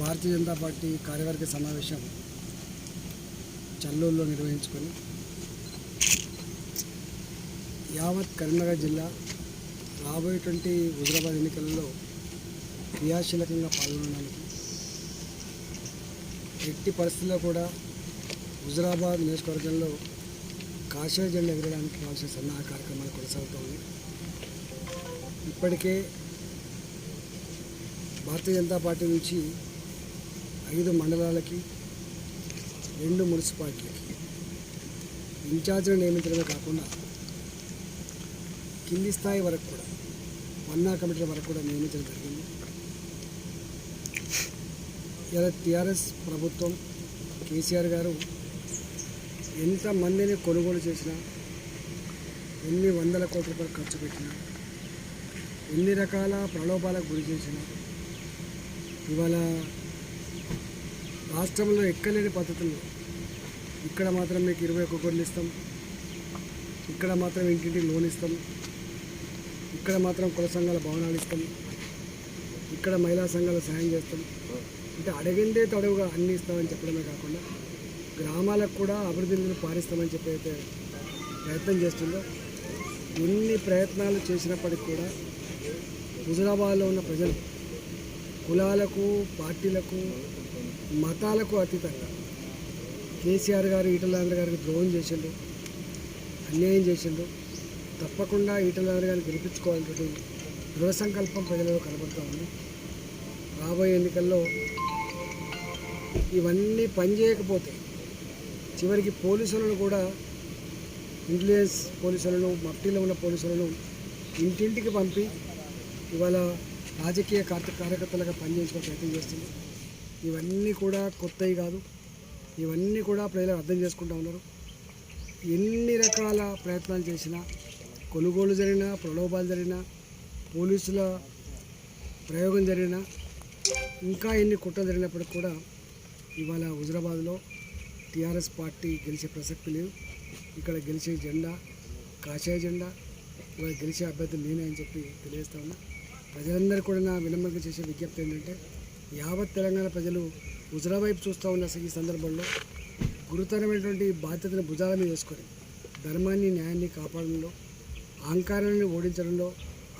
Bharatiya Janata party కార్యవర్గ సమావేశం చల్లూరులో నిర్వహించుకొని యావత్ కరీంనగర్ జిల్లా రాబోయేటువంటి హుజరాబాద్ ఎన్నికలలో క్రియాశీలకంగా పాల్గొనడానికి ఎట్టి పరిస్థితుల్లో కూడా హుజరాబాద్ నియోజకవర్గంలో కాషాయ జెండా ఎగరడానికి కావాల్సిన సన్నాహ కార్యక్రమాలు కొనసాగుతోంది. ఇప్పటికే భారతీయ జనతా పార్టీ నుంచి ఐదు మండలాలకి రెండు మున్సిపాలిటీలకి. ఇన్ఛార్జ్ని నియమించడమే కాకుండా కింది స్థాయి వరకు కూడా మన్నా కమిటీల వరకు కూడా నియమించడం జరిగింది. ఇలా టీఆర్ఎస్ ప్రభుత్వం కేసీఆర్ గారు ఎంతమందిని కొనుగోలు చేసినా ఎన్ని వందల కోట్ల రూపాయలు ఖర్చు పెట్టినా ఎన్ని రకాల ప్రలోభాలకు గురి చేసినా ఇవాళ రాష్ట్రంలో ఎక్కలేని పద్ధతులు. ఇక్కడ మాత్రం మీకు ఇరవై ఒక్క కోట్లు ఇస్తాం. ఇక్కడ మాత్రం ఇంటింటికి లోన్ ఇస్తాం. ఇక్కడ మాత్రం కుల సంఘాల భవనాలు ఇస్తాం. ఇక్కడ మహిళా సంఘాలు సాయం చేస్తాం. అంటే అడిగిందే తడవుగా అన్ని ఇస్తామని చెప్పడమే కాకుండా గ్రామాలకు కూడా అభివృద్ధిని నిధులు పారిస్తామని చెప్పి అయితే ప్రయత్నం చేస్తుందో ఎన్ని ప్రయత్నాలు చేసినప్పటికీ కూడా హుజరాబాద్లో ఉన్న ప్రజలు కులాలకు పార్టీలకు మతాలకు అతీతంగా. కేసీఆర్ గారు ఈటలాంధ్ర గారికి ద్రోహం చేసిండు అన్యాయం చేసిండు. తప్పకుండా ఈటలాంధ్ర గారిని గెలిపించుకోవాలనేటువంటి దృఢ సంకల్పం ప్రజలలో కనబడుతూ ఉంది. రాబోయే ఎన్నికల్లో ఇవన్నీ పనిచేయకపోతే చివరికి పోలీసులను కూడా ఇంటెలిజెన్స్ పోలీసులను మఫ్టీలో ఉన్న పోలీసులను ఇంటింటికి పంపి ఇవాళ రాజకీయ కార్య కార్యకర్తలుగా పనిచేసుకునే ప్రయత్నం చేస్తుంది ఇవన్నీ కూడా కొత్తవి కాదు. ఇవన్నీ కూడా ప్రజలు అర్థం చేసుకుంటూ ఉన్నారు. ఎన్ని రకాల ప్రయత్నాలు చేసినా కొనుగోలు జరిగినా ప్రలోభాలు జరిగినా పోలీసుల ప్రయోగం జరిగినా ఇంకా ఎన్ని కుట్రలు జరిగినప్పటికి కూడా ఇవాళ హుజరాబాద్లో టీఆర్ఎస్ పార్టీ గెలిచే ప్రసక్తి లేదు. ఇక్కడ గెలిచే జెండా కాషాయ జెండా ఇవాళ గెలిచే అభ్యర్థులు నేనే అని చెప్పి తెలియజేస్తా ఉన్నా. ప్రజలందరూ కూడా నా విలంబన చేసే విజ్ఞప్తి ఏంటంటే యావత్ తెలంగాణ ప్రజలు హుజరా వైపు చూస్తూ ఉన్న ఈ సందర్భంలో గురుతరమైనటువంటి బాధ్యతను భుజాల మీద వేసుకొని ధర్మాన్ని న్యాయాన్ని కాపాడడంలో అహంకారాన్ని ఓడించడంలో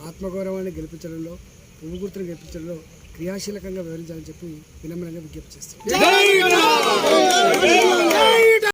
ఆత్మగౌరవాన్ని గెలిపించడంలో పువ్వు గుర్తును గెలిపించడంలో క్రియాశీలకంగా వివరించాలని చెప్పి వినమ్రంగా విజ్ఞప్తి చేస్తాను